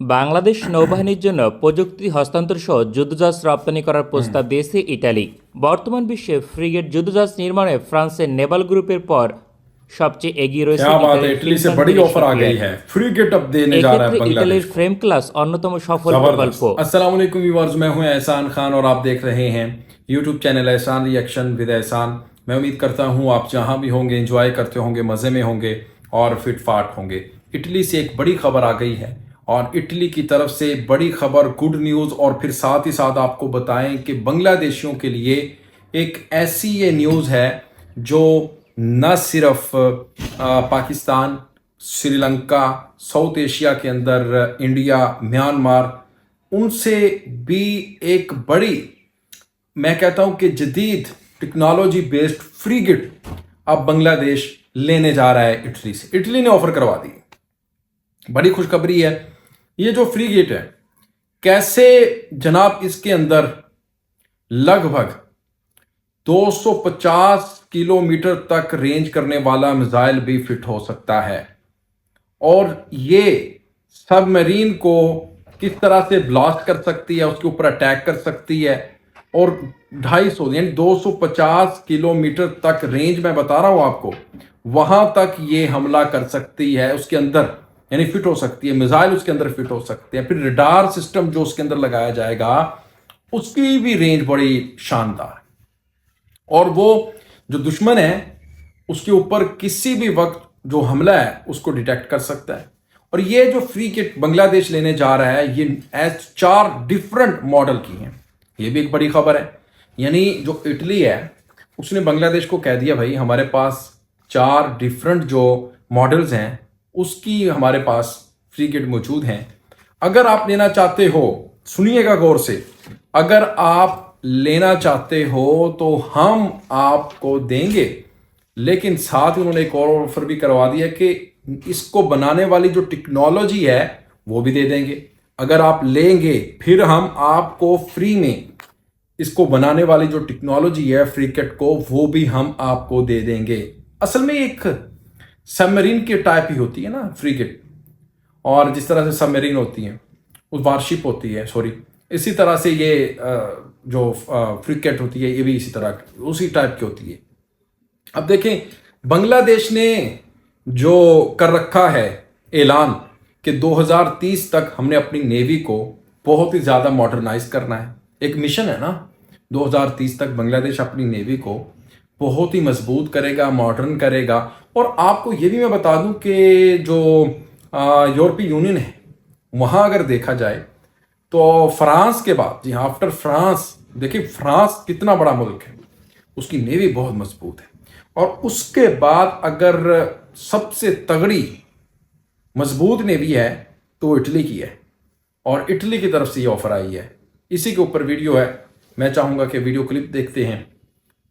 بنگلہ دیش نو بہن سہد رپتانی فرانس گروپلی میں آپ دیکھ رہے ہیں یو ٹیوب چینل احسان میں امید کرتا ہوں آپ جہاں بھی ہوں گے ہوں گے مزے میں ہوں گے اور فٹ فاٹ ہوں گے اٹلی سے ایک بڑی خبر آ گئی ہے اور اٹلی کی طرف سے بڑی خبر گڈ نیوز اور پھر ساتھ ہی ساتھ آپ کو بتائیں کہ بنگلہ دیشیوں کے لیے ایک ایسی یہ نیوز ہے جو نہ صرف پاکستان، سری لنکا، ساؤتھ ایشیا کے اندر، انڈیا، میانمار، ان سے بھی ایک بڑی، میں کہتا ہوں کہ جدید ٹیکنالوجی بیسڈ فریگٹ اب بنگلہ دیش لینے جا رہا ہے اٹلی سے۔ اٹلی نے آفر کروا دی۔ بڑی خوشخبری ہے۔ یہ جو فری گیٹ ہے، کیسے جناب اس کے اندر لگ بھگ دو سو پچاس کلو میٹر تک رینج کرنے والا میزائل بھی فٹ ہو سکتا ہے؟ اور یہ سب مرین کو کس طرح سے بلاسٹ کر سکتی ہے، اس کے اوپر اٹیک کر سکتی ہے؟ اور ڈھائی سو یعنی دو سو پچاس کلو میٹر تک رینج میں بتا رہا ہوں آپ کو، وہاں تک یہ حملہ کر سکتی ہے، اس کے اندر یعنی فٹ ہو سکتی ہے میزائل اس کے اندر فٹ ہو سکتے ہیں، پھر ریڈار سسٹم جو اس کے اندر لگایا جائے گا، اس کی بھی رینج بڑی شاندار اور وہ جو دشمن ہے، اس کے اوپر کسی بھی وقت جو حملہ ہے، اس کو ڈیٹیکٹ کر سکتا ہے۔ اور یہ جو فری کٹ بنگلہ دیش لینے جا رہا ہے، یہ ایس چار ڈیفرنٹ ماڈل کی ہیں۔ یہ بھی ایک بڑی خبر ہے۔ یعنی جو اٹلی ہے، اس نے بنگلہ دیش کو کہہ دیا، بھائی، ہمارے پاس چار ڈیفرنٹ جو ماڈلز ہیں اس کی ہمارے پاس فری کٹ موجود ہیں۔ اگر آپ لینا چاہتے ہو، سنیے گا غور سے۔ اگر آپ لینا چاہتے ہو تو ہم آپ کو دیں گے۔ لیکن ساتھ انہوں نے ایک اور آفر بھی کروا دیا کہ اس کو بنانے والی جو ٹیکنالوجی ہے، وہ بھی دے دیں گے۔ اگر آپ لیں گے، پھر ہم آپ کو فری میں اس کو بنانے والی جو ٹیکنالوجی ہے فری کٹ کو، وہ بھی ہم آپ کو دے دیں گے۔ اصل میں ایک سب مرین کی ٹائپ ہی ہوتی ہے نا، فریگیٹ۔ اور جس طرح سے سب مرین ہوتی ہیں وارشپ ہوتی ہے، سوری۔ اسی طرح سے یہ جو فریکٹ ہوتی ہے، یہ بھی اسی طرح، اسی ٹائپ کی ہوتی ہے۔ اب دیکھیں، بنگلہ دیش نے جو کر رکھا ہے اعلان کہ دو ہزار تیس تک ہم نے اپنی نیوی کو بہت ہی زیادہ ماڈرنائز کرنا ہے۔ ایک مشن ہے نا، دو ہزار تیس تک بنگلہ دیش اپنی نیوی کو بہت ہی مضبوط کرے گا ماڈرن کرے گا۔ اور آپ کو یہ بھی میں بتا دوں کہ جو یورپی یونین ہے، وہاں اگر دیکھا جائے تو فرانس کے بعد جی ہاں، آفٹر فرانس، دیکھیں فرانس کتنا بڑا ملک ہے، اس کی نیوی بہت مضبوط ہے۔ اور اس کے بعد اگر سب سے تگڑی مضبوط نیوی ہے تو وہ اٹلی کی ہے۔ اور اٹلی کی طرف سے یہ آفر آئی ہے۔ اسی کے اوپر ویڈیو ہے۔ میں چاہوں گا کہ ویڈیو کلپ دیکھتے ہیں۔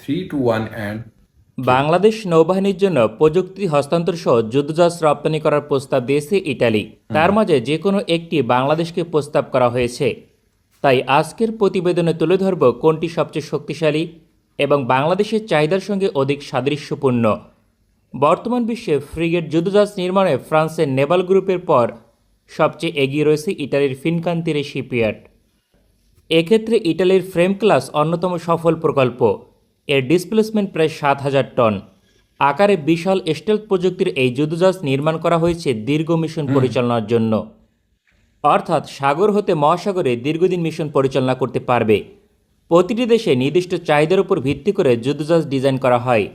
Three two one and Bangladesh নৌবাহিনীর জন্য প্রযুক্তি হস্তান্তর সহ যুদ্ধজাহাজ রপ্তানি করার প্রস্তাব দিয়েছে ইটালি। তার মাঝে যে কোনো একটি বাংলাদেশকে প্রস্তাব করা হয়েছে। তাই আজকের প্রতিবেদনে তুলে ধরব কোনটি সবচেয়ে শক্তিশালী এবং বাংলাদেশের চাহিদার সঙ্গে অধিক সাদৃশ্যপূর্ণ। বর্তমান বিশ্বে ফ্রিগেট যুদ্ধজাহাজ নির্মাণে ফ্রান্সের নেভাল গ্রুপের পর সবচেয়ে এগিয়ে রয়েছে ইটালির ফিনকান্তিরে শিপইয়ার্ড। এক্ষেত্রে ইটালির ফ্রেম ক্লাস অন্যতম সফল প্রকল্প। এর ডিসপ্লেসমেন্ট প্রায় সাত হাজার টন। আকারে বিশাল স্টেল প্রযুক্তির এই যুদ্ধজাহাজ নির্মাণ করা হয়েছে দীর্ঘ মিশন পরিচালনার জন্য। অর্থাৎ সাগর হতে মহাসাগরে দীর্ঘদিন মিশন পরিচালনা করতে পারবে। প্রতিটি দেশে নির্দিষ্ট চাহিদার উপর ভিত্তি করে যুদ্ধজাহাজ ডিজাইন করা হয়।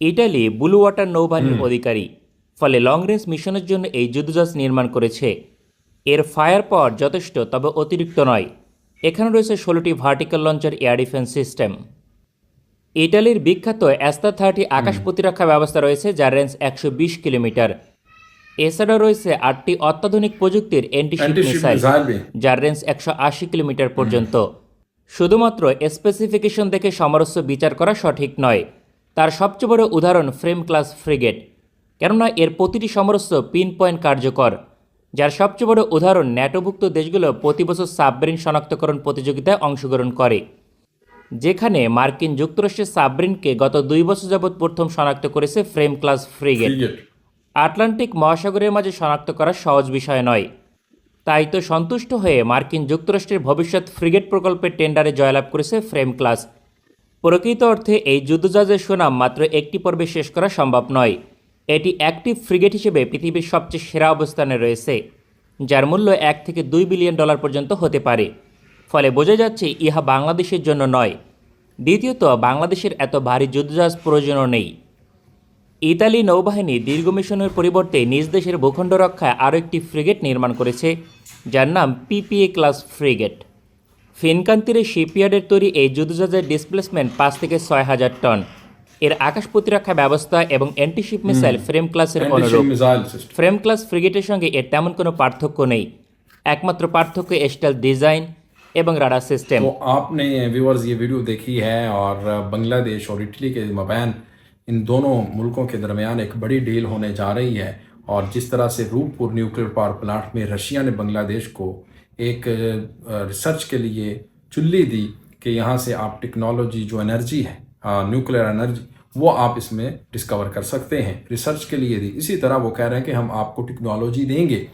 ইটালি ব্লু ওয়াটার নৌবাহিনীর অধিকারী। ফলে লং রেঞ্জ মিশনের জন্য এই যুদ্ধজাহাজ নির্মাণ করেছে। এর ফায়ার পাওয়ার যথেষ্ট তবে অতিরিক্ত নয়। এখানে রয়েছে ষোলোটি vertical launcher air defence system ইটালির বিখ্যাত অ্যাস্তা থার্টি আকাশ প্রতিরক্ষা ব্যবস্থা রয়েছে যার রেঞ্জ একশো বিশ কিলোমিটার। এছাড়াও রয়েছে আটটি অত্যাধুনিক প্রযুক্তির অ্যান্টিশিপ মিসাইল যার রেঞ্জ একশো আশি কিলোমিটার পর্যন্ত। শুধুমাত্র স্পেসিফিকেশন দেখে সমরস্য বিচার করা সঠিক নয়। তার সবচেয়ে বড় উদাহরণ ফ্রেম ক্লাস ফ্রিগেট। কেননা এর প্রতিটি সমরস্য পিন পয়েন্ট কার্যকর যার সবচেয়ে বড় উদাহরণ ন্যাটোভুক্ত দেশগুলো প্রতি বছর সাবমেরিন শনাক্তকরণ প্রতিযোগিতায় অংশগ্রহণ করে যেখানে মার্কিন যুক্তরাষ্ট্রের সাবমেরিনকে গত দুই বছর যাবৎ প্রথম শনাক্ত করেছে ফ্রেম ক্লাস ফ্রিগেট। আটলান্টিক মহাসাগরের মাঝে শনাক্ত করা সহজ বিষয় নয়। তাই তো সন্তুষ্ট হয়ে মার্কিন যুক্তরাষ্ট্রের ভবিষ্যৎ ফ্রিগেট প্রকল্পের টেন্ডারে জয়লাভ করেছে ফ্রেম ক্লাস। প্রকৃত অর্থে এই যুদ্ধজাহাজের সুনাম মাত্র একটি পর্বে শেষ করা সম্ভব নয়। এটি অ্যাক্টিভ ফ্রিগেট হিসেবে পৃথিবীর সবচেয়ে সেরা অবস্থানে রয়েছে, যার মূল্য এক থেকে দুই বিলিয়ন ডলার পর্যন্ত হতে পারে। ফলে বোঝা যাচ্ছে ইহা বাংলাদেশের জন্য নয়। দ্বিতীয়ত, বাংলাদেশের এত ভারী যুদ্ধজাহাজ প্রয়োজনও নেই। ইতালি নৌবাহিনী দীর্ঘ মিশনের পরিবর্তে নিজ দেশের ভূখণ্ড রক্ষায় আরও একটি ফ্রিগেট নির্মাণ করেছে, যার নাম পিপিএ ক্লাস ফ্রিগেট। ফিনকান তীরে শিপইয়ার্ডের তৈরি এই যুদ্ধজাহাজের ডিসপ্লেসমেন্ট পাঁচ থেকে ছয় হাজার টন। এর আকাশ প্রতিরক্ষা ব্যবস্থা এবং অ্যান্টিশিপ মিসাইল ফ্রেম ক্লাসের অনুরূপ। ফ্রেম ক্লাস ফ্রিগেটের সঙ্গে এর তেমন কোনো পার্থক্য নেই। একমাত্র পার্থক্য স্টাইল ডিজাইন এবং রাডার সিস্টেম تو آپ نے ویورز یہ ویڈیو دیکھی ہے اور بنگلہ دیش اور اٹلی کے مابین ان دونوں ملکوں کے درمیان ایک بڑی ڈیل ہونے جا رہی ہے اور جس طرح سے روپور نیوکلیر پاور پلانٹ میں رشیا نے بنگلہ دیش کو ایک ریسرچ کے لیے چلی دی کہ یہاں سے آپ ٹیکنالوجی جو انرجی ہے نیوکلیر انرجی وہ آپ اس میں ڈسکور کر سکتے ہیں۔ ریسرچ کے لیے دی۔ اسی طرح وہ کہہ رہے ہیں کہ ہم آپ کو ٹیکنالوجی دیں گے۔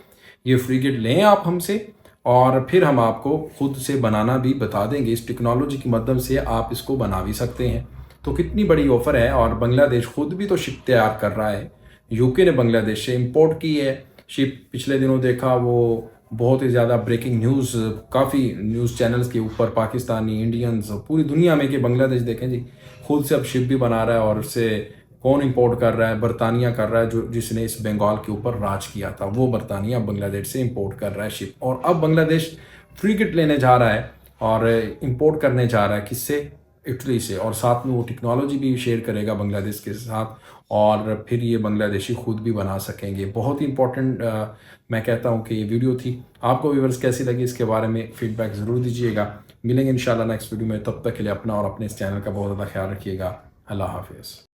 یہ فریگیٹ لیں آپ ہم سے اور پھر ہم آپ کو خود سے بنانا بھی بتا دیں گے۔ اس ٹیکنالوجی کی مدد سے آپ اس کو بنا بھی سکتے ہیں۔ تو کتنی بڑی آفر ہے اور بنگلہ دیش خود بھی تو شپ تیار کر رہا ہے۔ یو کے نے بنگلہ دیش سے امپورٹ کی ہے۔ شپ پچھلے دنوں دیکھا وہ بہت ہی زیادہ بریکنگ نیوز کافی نیوز چینلز کے اوپر پاکستانی انڈینز پوری دنیا میں کہ بنگلہ دیش دیکھیں جی خود سے اب شپ بھی بنا رہا ہے اور اسے کون امپورٹ کر رہا ہے، برطانیہ کر رہا ہے، جو جس نے اس بنگال کے اوپر راج کیا تھا، وہ برطانیہ بنگلہ دیش سے امپورٹ کر رہا ہے شپ اور اب بنگلہ دیش فری کٹ لینے جا رہا ہے اور امپورٹ کرنے جا رہا ہے، کس سے؟ اٹلی سے اور ساتھ میں وہ ٹیکنالوجی بھی شیئر کرے گا بنگلہ دیش کے ساتھ اور پھر یہ بنگلہ دیشی خود بھی بنا سکیں گے۔ بہت ہی امپورٹنٹ میں کہتا ہوں کہ یہ ویڈیو تھی۔ آپ کو ویورز کیسی لگی اس کے بارے میں فیڈ بیک ضرور دیجیے گا۔ ملیں گے انشاءاللہ نیکسٹ ویڈیو میں۔ تب تک کے لیے اپنا اور اپنے اس چینل کا بہت زیادہ خیال رکھیے گا۔ اللہ حافظ۔